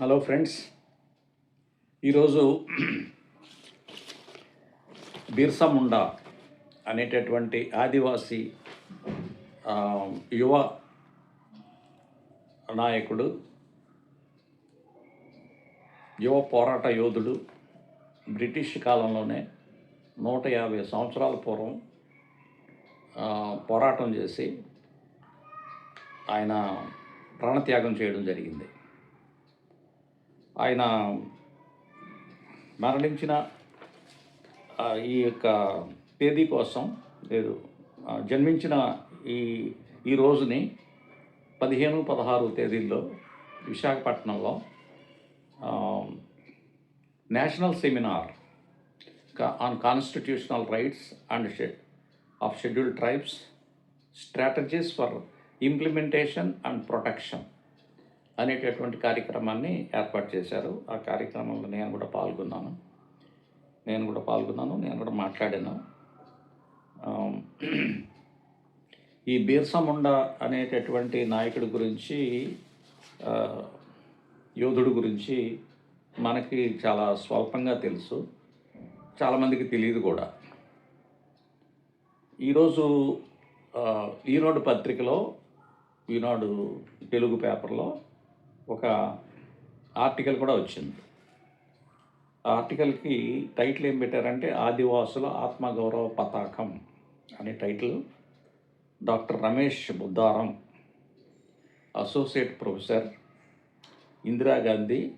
Hello friends ఈరోజు బిర్సా ముండా అనేటటువంటి ఆదివాసీ యువ నాయకుడు యువ పోరాట యోధుడు బ్రిటిష్ కాలంలోనే నూట యాభై సంవత్సరాల పూర్వం పోరాటం చేసి ఆయన ప్రాణత్యాగం చేయడం జరిగింది. ఆయన మరణించిన ఈ యొక్క తేదీ కోసం లేదు జన్మించిన ఈ ఈ రోజుని పదిహేను పదహారు తేదీల్లో విశాఖపట్నంలో national seminar on constitutional rights and shed of scheduled tribes strategies for implementation and protection. అనేటటువంటి కార్యక్రమాన్ని ఏర్పాటు చేశారు. ఆ కార్యక్రమంలో నేను కూడా పాల్గొన్నాను. నేను కూడా పాల్గొన్నాను. నేను కూడా మాట్లాడాను. ఈ బీర్సముండ అనేటటువంటి నాయకుడి గురించి యోధుడు గురించి మనకి చాలా స్వల్పంగా తెలుసు. చాలామందికి తెలియదు కూడా. ఈరోజు ఈనాడు పత్రికలో ఈనాడు తెలుగు పేపర్లో ఒక ఆర్టికల్ కూడా వచ్చింది. ఆర్టికల్కి టైటిల్ ఏం పెట్టారంటే ఆదివాసుల ఆత్మగౌరవ పతాకం అనే title. Doctor Ramesh Buddharam associate professor Indira Gandhi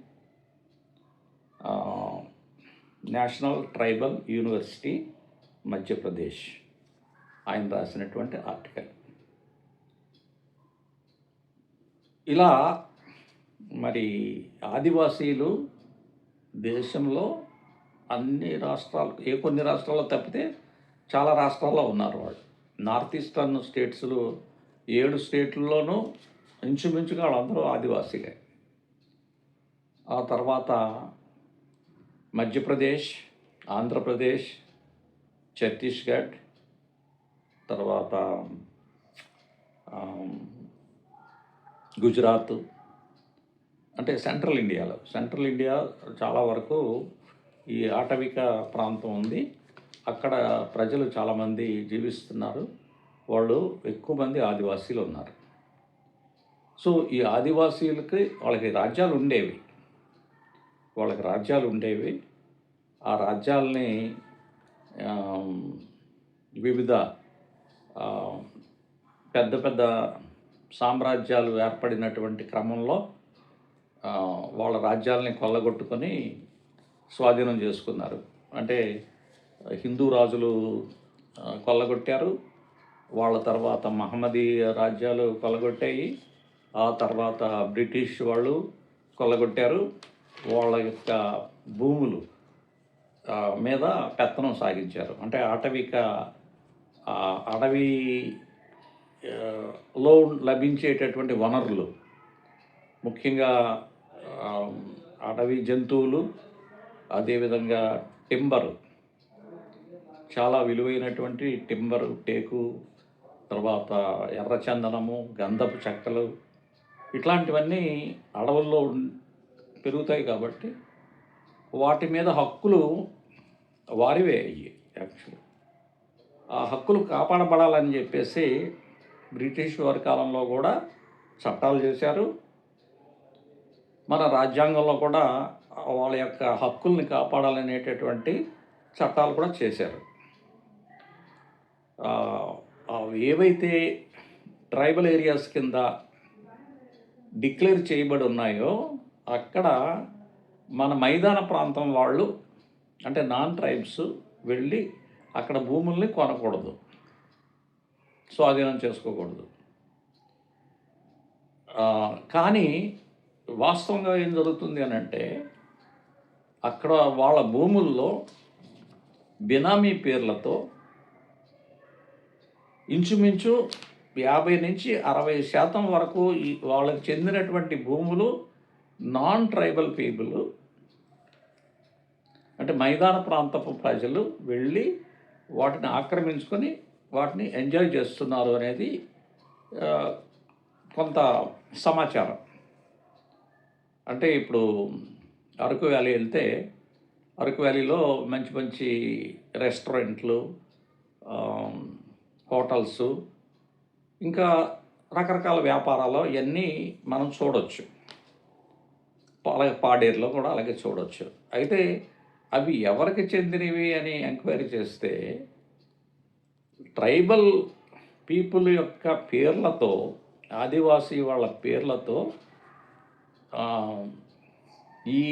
national tribal university Madhya Pradesh ఆయన రాసినటువంటి ఆర్టికల్. ఇలా మరి ఆదివాసీలు దేశంలో అన్ని రాష్ట్రాలు ఏ కొన్ని రాష్ట్రాల్లో తప్పితే చాలా రాష్ట్రాల్లో ఉన్నారు వాళ్ళు. నార్త్ ఈస్టర్న్ స్టేట్స్లో ఏడు స్టేట్లలోనూ ఇంచుమించుగా వాళ్ళందరూ ఆదివాసీలే. ఆ తర్వాత మధ్యప్రదేశ్ ఆంధ్రప్రదేశ్ ఛత్తీస్గఢ్ తర్వాత గుజరాత్ అంటే సెంట్రల్ ఇండియాలో. సెంట్రల్ ఇండియా చాలా వరకు ఈ ఆటవిక ప్రాంతం ఉంది. అక్కడ ప్రజలు చాలామంది జీవిస్తున్నారు. వాళ్ళు ఎక్కువ మంది ఆదివాసీలు ఉన్నారు. సో ఈ ఆదివాసీలకి వాళ్ళకి రాజ్యాలు ఉండేవి. వాళ్ళకి రాజ్యాలు ఉండేవి. ఆ రాజ్యాలని వివిధ పెద్ద పెద్ద సామ్రాజ్యాలు ఏర్పడినటువంటి క్రమంలో వాళ్ళ రాజ్యాలని కొల్లగొట్టుకొని స్వాధీనం చేసుకున్నారు. అంటే హిందూ రాజులు కొల్లగొట్టారు. వాళ్ళ తర్వాత మహమ్మదీ రాజ్యాలు కొల్లగొట్టాయి. ఆ తర్వాత బ్రిటిష్ వాళ్ళు కొల్లగొట్టారు. వాళ్ళ యొక్క భూములు మీద పెత్తనం సాగించారు. అంటే అటవిక అడవి లో లభించేటటువంటి వనరులు ముఖ్యంగా అటవీ అడవి జంతువులు అదేవిధంగా టింబర్. చాలా విలువైనటువంటి టింబర్ టేకు తర్వాత ఎర్రచందనము గంధపు చెక్కలు ఇట్లాంటివన్నీ అడవుల్లో పెరుగుతాయి కాబట్టి వాటి మీద హక్కులు వారివే అయ్యి యాక్చువల్లీ ఆ హక్కులు కాపాడబడాలని చెప్పేసి బ్రిటిష్ వారి కాలంలో కూడా చట్టాలు చేశారు. మన రాజ్యాంగంలో కూడా వాళ్ళ యొక్క హక్కుల్ని కాపాడాలనేటటువంటి చట్టాలు కూడా చేశారు. అవి ఏవైతే ట్రైబల్ ఏరియాస్ కింద డిక్లేర్ చేయబడి ఉన్నాయో అక్కడ మన మైదాన ప్రాంతం వాళ్ళు అంటే నాన్ ట్రైబ్స్ వెళ్ళి అక్కడ భూముల్ని కొనకూడదు. స్వాధీనం చేసుకోకూడదు. కానీ వాస్తవంగా ఏం జరుగుతుంది అని అంటే అక్కడ వాళ్ళ భూముల్లో బినామీ పేర్లతో ఇంచుమించు యాభై నుంచి అరవై శాతం వరకు ఈ వాళ్ళకి చెందినటువంటి భూములు నాన్ ట్రైబల్ పీపుల్ అంటే మైదాన ప్రాంతపు ప్రజలు వెళ్ళి వాటిని ఆక్రమించుకొని వాటిని ఎంజాయ్ చేస్తున్నారు అనేది కొంత సమాచారం. అంటే ఇప్పుడు అరకు వ్యాలీ వెళ్తే అరకు వ్యాలీలో మంచి మంచి రెస్టారెంట్లు హోటల్స్ ఇంకా రకరకాల వ్యాపారాలు ఇవన్నీ మనం చూడవచ్చు అలాగే పాడేరులో కూడా అలాగే చూడవచ్చు అయితే అవి ఎవరికి చెందినవి అని ఎంక్వైరీ చేస్తే ట్రైబల్ పీపుల్ యొక్క పేర్లతో ఆదివాసీ వాళ్ళ పేర్లతో ఈ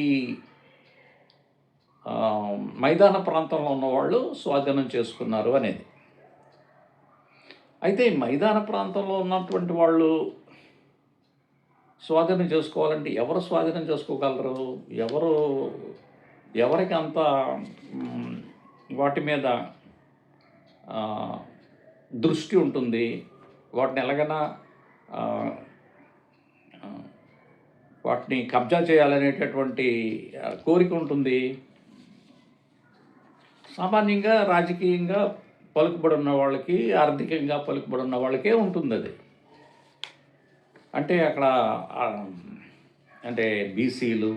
మైదాన ప్రాంతంలో ఉన్నవాళ్ళు స్వాధీనం చేసుకున్నారు అనేది. అయితే ఈ మైదాన ప్రాంతంలో ఉన్నటువంటి వాళ్ళు స్వాధీనం చేసుకోవాలంటే ఎవరు స్వాధీనం చేసుకోగలరు? ఎవరు ఎవరికి అంత వాటి మీద దృష్టి ఉంటుంది? వాటిని ఎలాగైనా వాటిని కబ్జా చేయాలనేటటువంటి కోరిక ఉంటుంది. సామాన్యంగా రాజకీయంగా పలుకుబడి ఉన్న వాళ్ళకి ఆర్థికంగా పలుకుబడి ఉన్న వాళ్ళకే ఉంటుంది అది అంటే అక్కడ అంటే బీసీలు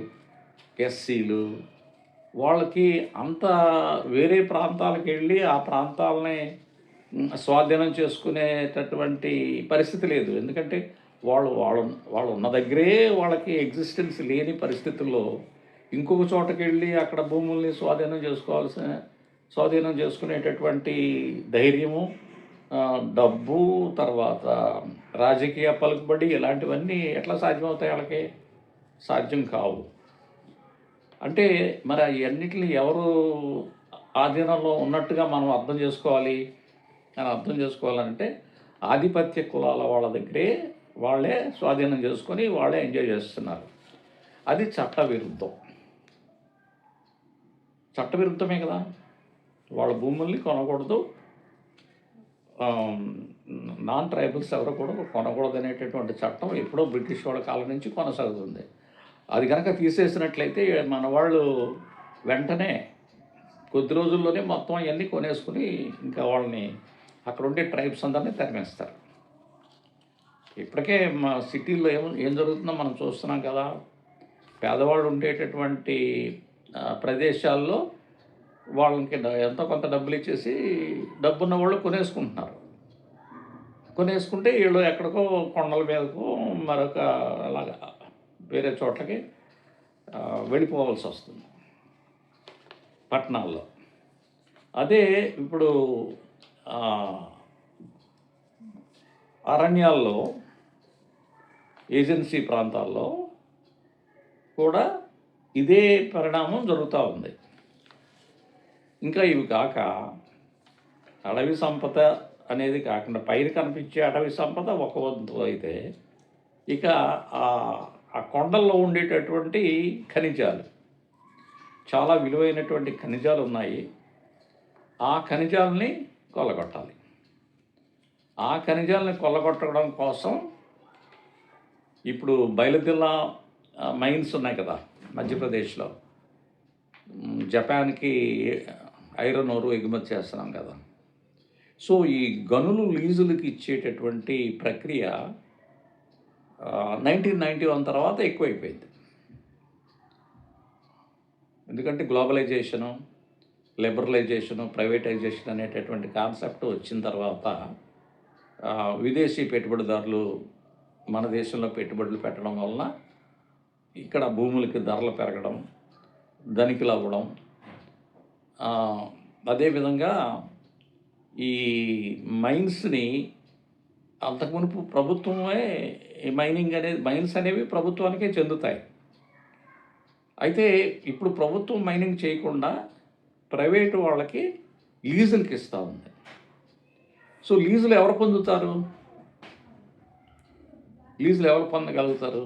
ఎస్సీలు వాళ్ళకి అంత వేరే ప్రాంతాలకు వెళ్ళి ఆ ప్రాంతాలని స్వాధీనం చేసుకునేటటువంటి పరిస్థితి లేదు. ఎందుకంటే వాళ్ళు వాళ్ళు వాళ్ళు ఉన్న దగ్గరే వాళ్ళకి ఎగ్జిస్టెన్స్ లేని పరిస్థితుల్లో ఇంకొక చోటకి వెళ్ళి అక్కడ భూముల్ని స్వాధీనం చేసుకోవాల్సిన స్వాధీనం చేసుకునేటటువంటి ధైర్యము డబ్బు తర్వాత రాజకీయ పలుకుబడి ఇలాంటివన్నీ ఎట్లా సాధ్యమవుతాయి వాళ్ళకి? సాధ్యం కావు. అంటే మరి అన్నిటిని ఎవరు ఆధీనంలో ఉన్నట్టుగా మనం అర్థం చేసుకోవాలి? అని అర్థం చేసుకోవాలంటే ఆధిపత్య కులాల వాళ్ళ దగ్గరే వాళ్ళే స్వాధీనం చేసుకొని వాళ్ళే ఎంజాయ్ చేస్తున్నారు. అది చట్ట విరుద్ధం చట్ట విరుద్ధమే కదా. వాళ్ళ భూముల్ని కొనకూడదు. నాన్ ట్రైబల్స్ ఎవరు కూడా కొనకూడదు అనేటటువంటి చట్టం ఎప్పుడో బ్రిటిష్ వాళ్ళ కాలం నుంచి కొనసాగుతుంది. అది కనుక తీసేసినట్లయితే మన వాళ్ళు వెంటనే కొద్ది రోజుల్లోనే మొత్తం అవన్నీ కొనేసుకుని ఇంకా వాళ్ళని అక్కడ ఉండే ట్రైబ్స్ అందరినీ తరిమేస్తారు. ఇప్పటికే మా సిటీల్లో ఏం ఏం జరుగుతుందో మనం చూస్తున్నాం కదా. పేదవాళ్ళు ఉండేటటువంటి ప్రదేశాల్లో వాళ్ళకి ఎంతో కొంత డబ్బులు ఇచ్చేసి డబ్బున్న వాళ్ళు కొనేసుకుంటున్నారు. కొనేసుకుంటే వీళ్ళు ఎక్కడికో కొండల మీదకు మరొక అలాగా వేరే చోట్లకి వెళ్ళిపోవాల్సి వస్తుంది. పట్టణాల్లో. అదే ఇప్పుడు అరణ్యాల్లో ఏజెన్సీ ప్రాంతాల్లో కూడా ఇదే పరిణామం జరుగుతూ ఉంది. ఇంకా ఇవి కాక అడవి సంపద అనేది కాకుండా పైన కనిపించే అడవి సంపద ఒక వంతు అయితే ఇక ఆ ఆ కొండల్లో ఉండేటటువంటి ఖనిజాలు చాలా విలువైనటువంటి ఖనిజాలు ఉన్నాయి. ఆ ఖనిజాలని కొల్లగొట్టాలి. ఆ ఖనిజాలని కొల్లగొట్టడం కోసం ఇప్పుడు బయలుదేలా మైన్స్ ఉన్నాయి కదా మధ్యప్రదేశ్లో. జపాన్కి ఐరన్ ఓరు ఎగుమతి చేస్తున్నాం కదా. సో ఈ గనులు లీజులకి ఇచ్చేటటువంటి ప్రక్రియ నైన్టీన్ నైంటీ వన్ తర్వాత ఎక్కువైపోయింది. ఎందుకంటే గ్లోబలైజేషను లిబరలైజేషను ప్రైవేటైజేషన్ అనేటటువంటి కాన్సెప్ట్ వచ్చిన తర్వాత విదేశీ పెట్టుబడిదారులు మన దేశంలో పెట్టుబడులు పెట్టడం వలన ఇక్కడ భూములకి ధరలు పెరగడం ధనికులు అవ్వడం అదేవిధంగా ఈ మైన్స్ని అంతకుమునుపు ప్రభుత్వమే మైనింగ్ అనేది మైన్స్ అనేవి ప్రభుత్వానికే చెందుతాయి. అయితే ఇప్పుడు ప్రభుత్వం మైనింగ్ చేయకుండా ప్రైవేటు వాళ్ళకి లీజులకి ఇస్తూ ఉంది. సో లీజులు ఎవరు పొందుతారు? లీజులు ఎవరు పొందగలుగుతారు?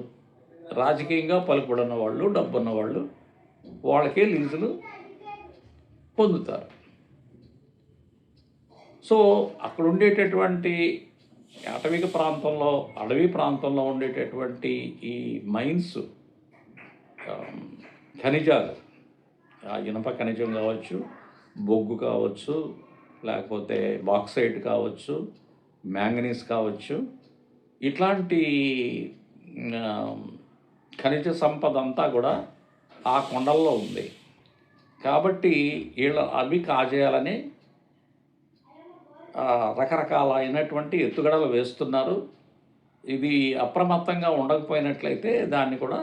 రాజకీయంగా పలుకుబడిన వాళ్ళు డబ్బున్న వాళ్ళు వాళ్ళకే లీజులు పొందుతారు. సో అక్కడ ఉండేటటువంటి అటవిక ప్రాంతంలో అడవి ప్రాంతంలో ఉండేటటువంటి ఈ మైన్స్ ఖనిజాలు ఇనప ఖనిజం కావచ్చు బొగ్గు కావచ్చు లేకపోతే బాక్సైడ్ కావచ్చు మ్యాంగనీస్ కావచ్చు ఇట్లాంటి ఖనిజ సంపద అంతా కూడా ఆ కొండల్లో ఉంది. కాబట్టి వీళ్ళ అవి కాజేయాలని రకరకాలైనటువంటి ఎత్తుగడలు వేస్తున్నారు. ఇది అప్రమత్తంగా ఉండకపోయినట్లయితే దాన్ని కూడా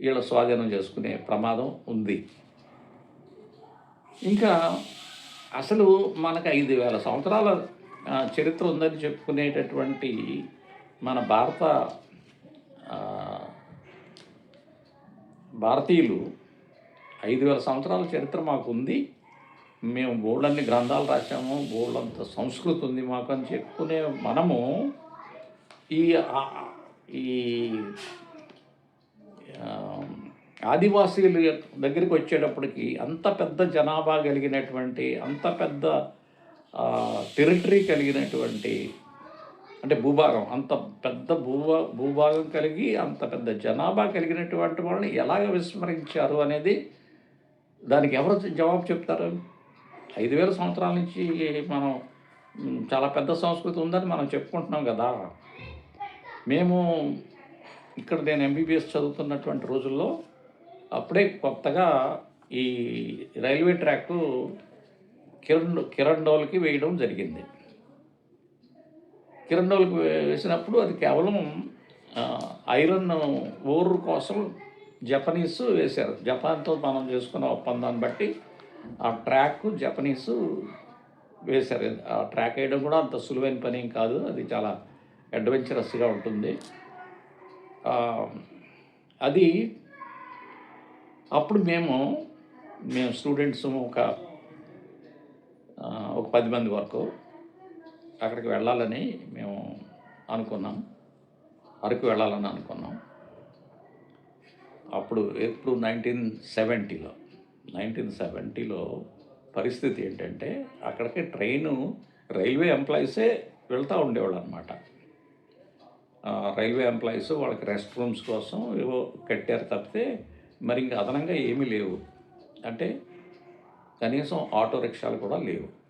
వీళ్ళ స్వాధీనం చేసుకునే ప్రమాదం ఉంది. ఇంకా అసలు మనకు ఐదు వేల సంవత్సరాల చరిత్ర ఉందని చెప్పుకునేటటువంటి మన భారత భారతీయులు ఐదు వేల సంవత్సరాల చరిత్ర మాకు ఉంది. మేము బోర్డులన్ని గ్రంథాలు రాసాము బోర్డులంత సంస్కృతి ఉంది మాకు అని చెప్పుకునే మనము ఈ ఈ ఆదివాసీల దగ్గరికి వచ్చేటప్పటికి అంత పెద్ద జనాభా కలిగినటువంటి అంత పెద్ద టెరిటరీ కలిగినటువంటి అంటే భూభాగం. అంత పెద్ద భూభా భూభాగం కలిగి అంత పెద్ద జనాభా కలిగినటువంటి వాళ్ళని ఎలాగ విస్మరించారు అనేది దానికి ఎవరు జవాబు చెప్తారు? ఐదు వేల సంవత్సరాల నుంచి మనం చాలా పెద్ద సంస్కృతి ఉందని మనం చెప్పుకుంటున్నాం కదా. మేము ఇక్కడ నేను ఎంబీబీఎస్ చదువుతున్నటువంటి రోజుల్లో అప్పుడే కొత్తగా ఈ రైల్వే ట్రాక్ కిరణ్ కిరణ్డోల్కి వేయడం జరిగింది. కిరణ్డోల్కి వేసినప్పుడు అది కేవలం ఐరన్ ఓర్ కోసం జపనీస్ వేశారు. జపాన్తో మనం చేసుకున్న ఒప్పందాన్ని బట్టి ఆ ట్రాక్ జపనీస్ వేశారు. ఆ ట్రాక్ వేయడం కూడా అంత సులువైన పని ఏం కాదు. అది చాలా అడ్వెంచరస్గా ఉంటుంది. అది అప్పుడు మేము మేము స్టూడెంట్స్ ఒక పది మంది వరకు అక్కడికి వెళ్ళాలని మేము అనుకున్నాం. అరకు వెళ్ళాలని అనుకున్నాం. అప్పుడు ఎప్పుడు నైన్టీన్ సెవెంటీలో నైన్టీన్ సెవెంటీలో పరిస్థితి ఏంటంటే అక్కడికి ట్రైను రైల్వే ఎంప్లాయీసే వెళ్తూ ఉండేవాళ్ళు అనమాట రైల్వే ఎంప్లాయీస్ వాళ్ళకి రెస్ట్ రూమ్స్ కోసం ఏవో కట్టారు తప్పితే మరి ఇంకా అదనంగా ఏమీ లేవు. అంటే కనీసం ఆటో రిక్షాలు కూడా లేవు.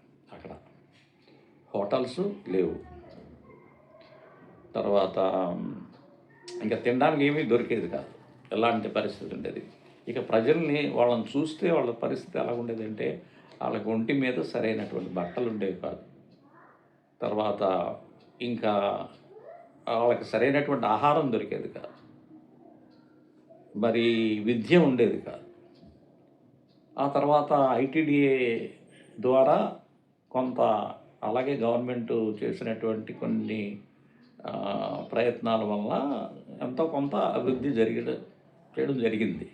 హోటల్స్ లేవు. తర్వాత ఇంకా తినడానికి ఏమీ దొరికేది కాదు. ఎలాంటి పరిస్థితి ఉండేది? ఇక ప్రజల్ని వాళ్ళని చూస్తే వాళ్ళ పరిస్థితి ఎలా ఉండేది అంటే వాళ్ళకి ఒంటి మీద సరైనటువంటి బట్టలు ఉండేవి కాదు. తర్వాత ఇంకా వాళ్ళకి సరైనటువంటి ఆహారం దొరికేది కాదు. మరి విద్య ఉండేది కాదు. ఆ తర్వాత ఐటీడీఏ ద్వారా కొంత అలాగే గవర్నమెంట్ చేసినటువంటి కొన్ని ప్రయత్నాల వల్ల ఎంతో కొంత అభివృద్ధి జరిగడం చేయడం జరిగింది.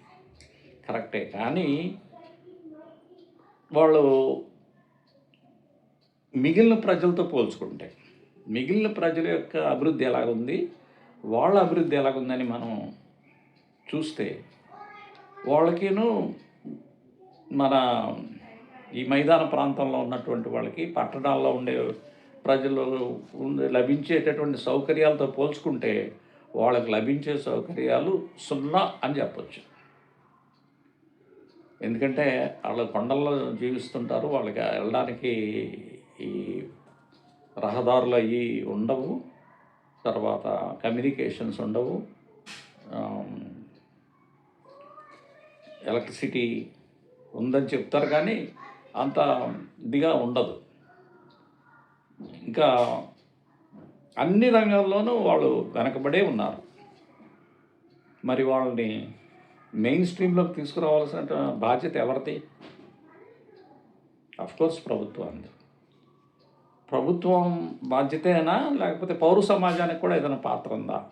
కరెక్టే. కానీ వాళ్ళు మిగిలిన ప్రజలతో పోల్చుకుంటే మిగిలిన ప్రజల యొక్క అభివృద్ధి ఎలాగుంది వాళ్ళ అభివృద్ధి ఎలాగుందని మనం చూస్తే వాళ్ళకిను మన ఈ మైదాన ప్రాంతంలో ఉన్నటువంటి వాళ్ళకి పట్టణాల్లో ఉండే ప్రజలు లభించేటటువంటి సౌకర్యాలతో పోల్చుకుంటే వాళ్ళకి లభించే సౌకర్యాలు సున్నా అని చెప్పచ్చు. ఎందుకంటే వాళ్ళు కొండల్లో జీవిస్తుంటారు వాళ్ళకి వెళ్ళడానికి ఈ రహదారులు అవి ఉండవు తర్వాత కమ్యూనికేషన్స్ ఉండవు ఎలక్ట్రిసిటీ ఉందని చెప్తారు కానీ అంత ఇదిగా ఉండదు. ఇంకా అన్ని రంగాల్లోనూ వాళ్ళు వెనకబడే ఉన్నారు. మరి వాళ్ళని మెయిన్ స్ట్రీమ్లోకి తీసుకురావాల్సిన బాధ్యత ఎవరిది? అఫ్కోర్స్ ప్రభుత్వాన్ని ప్రభుత్వం బాధ్యతేనా? లేకపోతే పౌర సమాజానికి కూడా ఏదైనా పాత్ర ఉందా?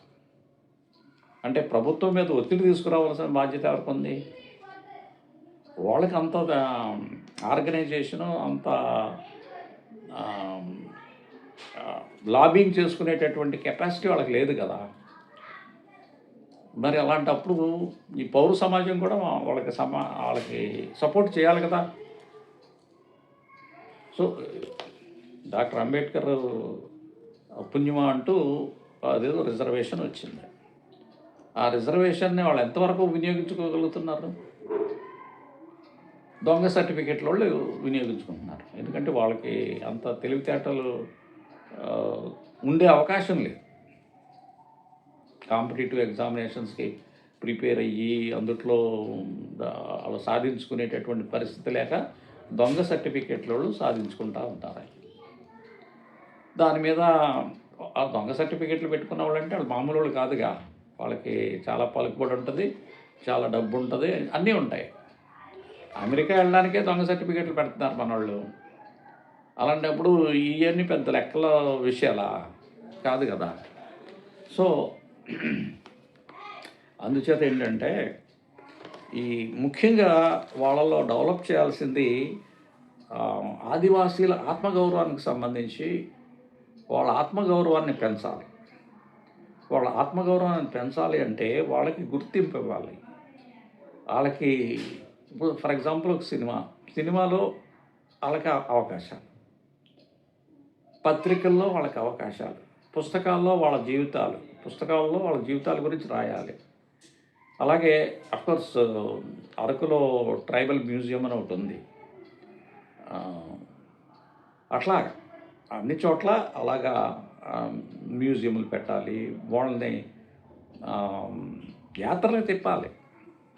అంటే ప్రభుత్వం మీద ఒత్తిడి తీసుకురావాల్సిన బాధ్యత ఎవరికి ఉంది వాళ్ళకి అంత ఆర్గనైజేషను అంత లాబింగ్ చేసుకునేటటువంటి కెపాసిటీ వాళ్ళకి లేదు కదా. మరి అలాంటప్పుడు ఈ పౌర సమాజం కూడా వాళ్ళకి సమా వాళ్ళకి సపోర్ట్ చేయాలి కదా. సో డాక్టర్ అంబేద్కర్ పుణ్యమా అంటూ అదేదో రిజర్వేషన్ వచ్చింది. ఆ రిజర్వేషన్ని వాళ్ళు ఎంతవరకు వినియోగించుకోగలుగుతున్నారు? దొంగ సర్టిఫికెట్ల వాళ్ళు వినియోగించుకుంటున్నారు. ఎందుకంటే వాళ్ళకి అంత తెలివితేటలు ఉండే అవకాశం లేదు. కాంపిటేటివ్ ఎగ్జామినేషన్స్కి ప్రిపేర్ అయ్యి అందుట్లో వాళ్ళు అలా సాధించుకునేటటువంటి పరిస్థితి లేక దొంగ సర్టిఫికెట్లు వాళ్ళు సాధించుకుంటూ ఉంటారు. దాని మీద ఆ దొంగ సర్టిఫికెట్లు పెట్టుకున్న వాళ్ళంటే వాళ్ళు మామూలు వాళ్ళు కాదుగా. వాళ్ళకి చాలా పలుకుబడి ఉంటుంది చాలా డబ్బు ఉంటుంది అన్నీ ఉంటాయి. అమెరికా వెళ్ళడానికే దొంగ సర్టిఫికెట్లు పెడుతున్నారు మన వాళ్ళు అలాంటప్పుడు ఇవన్నీ పెద్ద లెక్కల విషయాలా? కాదు కదా. సో అందుచేత ఏంటంటే ఈ ముఖ్యంగా వాళ్ళలో డెవలప్ చేయాల్సింది ఆదివాసీల ఆత్మగౌరవానికి సంబంధించి వాళ్ళ ఆత్మగౌరవాన్ని పెంచాలి. వాళ్ళ ఆత్మగౌరవాన్ని పెంచాలి అంటే వాళ్ళకి గుర్తింపు ఇవ్వాలి. వాళ్ళకి ఇప్పుడు ఫర్ ఎగ్జాంపుల్ ఒక సినిమా. సినిమాలో వాళ్ళకి అవకాశాలు. పత్రికల్లో వాళ్ళకి అవకాశాలు. పుస్తకాల్లో వాళ్ళ జీవితాలు. పుస్తకాల్లో వాళ్ళ జీవితాల గురించి రాయాలి. అలాగే అఫ్కోర్స్ అరకులో ట్రైబల్ మ్యూజియం అని ఒకటి ఉంది. అట్లా అన్ని చోట్ల అలాగా మ్యూజియంలు పెట్టాలి. వాళ్ళని యాత్రలు తిప్పాలి.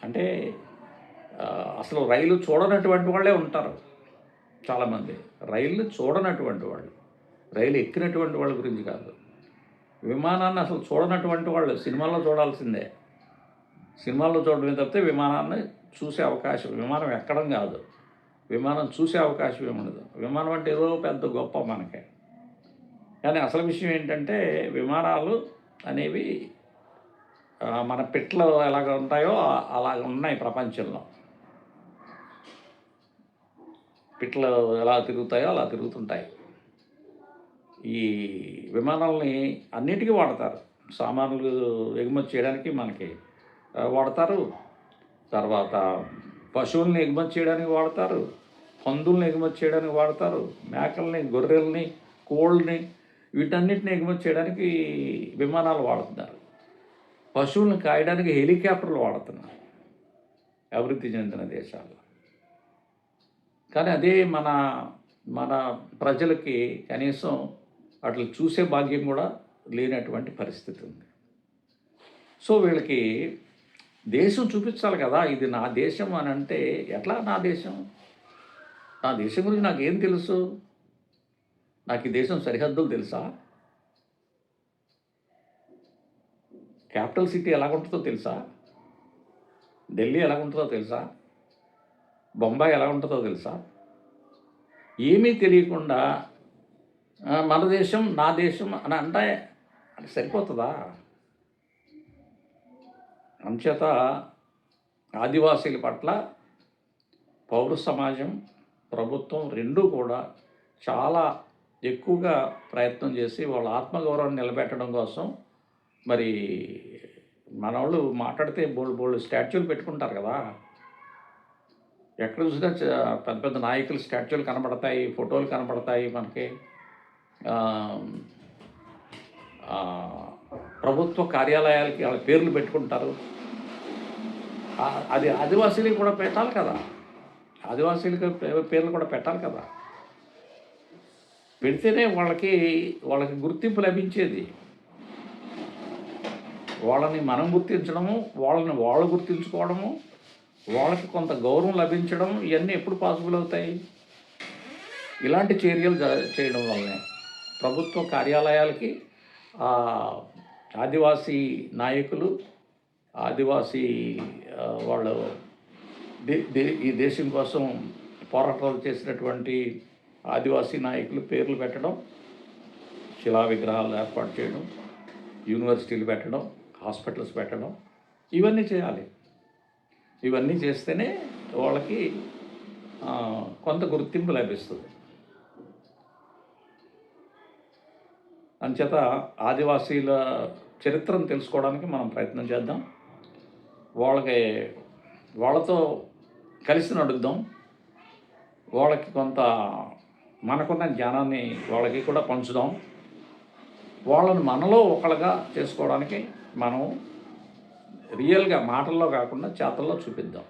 అంటే అసలు రైలు చూడనటువంటి వాళ్ళే ఉంటారు చాలామంది. రైళ్ళు చూడనటువంటి వాళ్ళు రైలు ఎక్కినటువంటి వాళ్ళ గురించి కాదు. విమానాన్ని అసలు చూడనటువంటి వాళ్ళు సినిమాల్లో చూడాల్సిందే. సినిమాల్లో చూడడమే తప్పితే విమానాన్ని చూసే అవకాశం విమానం ఎక్కడం కాదు. విమానం చూసే అవకాశం ఏముండదు. విమానం అంటే ఏదో పెద్ద గొప్ప మనకి. కానీ అసలు విషయం ఏంటంటే విమానాలు అనేవి మన పిట్లు ఎలాగ ఉంటాయో అలాగ ఉన్నాయి ప్రపంచంలో. పిట్లు ఎలా తిరుగుతాయో అలా తిరుగుతుంటాయి. ఈ విమానాలని అన్నిటికీ వాడతారు. సామాన్లు ఎగుమతి చేయడానికి మనకి వాడతారు. తర్వాత పశువుల్ని ఎగుమతి చేయడానికి వాడతారు. పందుల్ని ఎగుమతి చేయడానికి వాడతారు. మేకల్ని గొర్రెల్ని కోళ్ళని వీటన్నిటిని ఎగుమతి చేయడానికి విమానాలు వాడుతున్నారు. పశువులను కాయడానికి హెలికాప్టర్లు వాడుతున్నారు. అభివృద్ధి చెందిన దేశాల్లో కానీ అదే మన మన ప్రజలకి కనీసం అట్లా చూసే భాగ్యం కూడా లేనటువంటి పరిస్థితి ఉంది. సో వీళ్ళకి దేశం చూపించాలి కదా ఇది నా దేశం అని అంటే ఎట్లా నా దేశం? నా దేశం గురించి నాకు ఏం తెలుసు? నాకు ఈ దేశం సరిహద్దులు తెలుసా? క్యాపిటల్ సిటీ ఎలాగుంటుందో తెలుసా? ఢిల్లీ ఎలాగుంటుందో తెలుసా? బొంబాయి ఎలా ఉంటుందో తెలుసా? ఏమీ తెలియకుండా మన దేశం నా దేశం అని అంటే అది సరిపోతుందా? అంచేత ఆదివాసీల పట్ల పౌర సమాజం ప్రభుత్వం రెండూ కూడా చాలా ఎక్కువగా ప్రయత్నం చేసి వాళ్ళ ఆత్మగౌరవాన్ని నిలబెట్టడం కోసం మరి మనవాళ్ళు మాట్లాడితే బోల్డ్ బోల్డ్ స్టాచ్యూలు పెట్టుకుంటారు కదా. ఎక్కడ చూసినా పెద్ద పెద్ద నాయకుల స్టాచ్యూలు కనబడతాయి ఫోటోలు కనబడతాయి మనకి. ప్రభుత్వ కార్యాలయాలకి వాళ్ళ పేర్లు పెట్టుకుంటారు. అది ఆదివాసీలకి కూడా పెట్టాలి కదా. ఆదివాసీలకు పేర్లు కూడా పెట్టాలి కదా. పెడితేనే వాళ్ళకి వాళ్ళకి గుర్తింపు లభించేది. వాళ్ళని మనం గుర్తించడము వాళ్ళని వాళ్ళు గుర్తించుకోవడము వాళ్ళకి కొంత గౌరవం లభించడం ఇవన్నీ ఎప్పుడు పాసిబుల్ అవుతాయి? ఇలాంటి చర్యలు జ- చేయడం వల్లనే. ప్రభుత్వ కార్యాలయాలకి ఆదివాసీ నాయకులు ఆదివాసీ వాళ్ళు ఈ దేశం కోసం పోరాటాలు చేసినటువంటి ఆదివాసీ నాయకులు పేర్లు పెట్టడం శిలా విగ్రహాలు ఏర్పాటు చేయడం యూనివర్సిటీలు పెట్టడం హాస్పిటల్స్ పెట్టడం ఇవన్నీ చేయాలి. ఇవన్నీ చేస్తేనే వాళ్ళకి కొంత గుర్తింపు లభిస్తుంది. అంచేత ఆదివాసీల చరిత్రను తెలుసుకోవడానికి మనం ప్రయత్నం చేద్దాం. వాళ్ళకి వాళ్ళతో కలిసి నడుద్దాం. వాళ్ళకి కొంత మనకున్న జ్ఞానాన్ని వాళ్ళకి కూడా పంచుదాం. వాళ్ళని మనలో ఒకళ్ళగా చేసుకోవడానికి మనం రియల్గా మాటల్లో కాకుండా చేతల్లో చూపిద్దాం.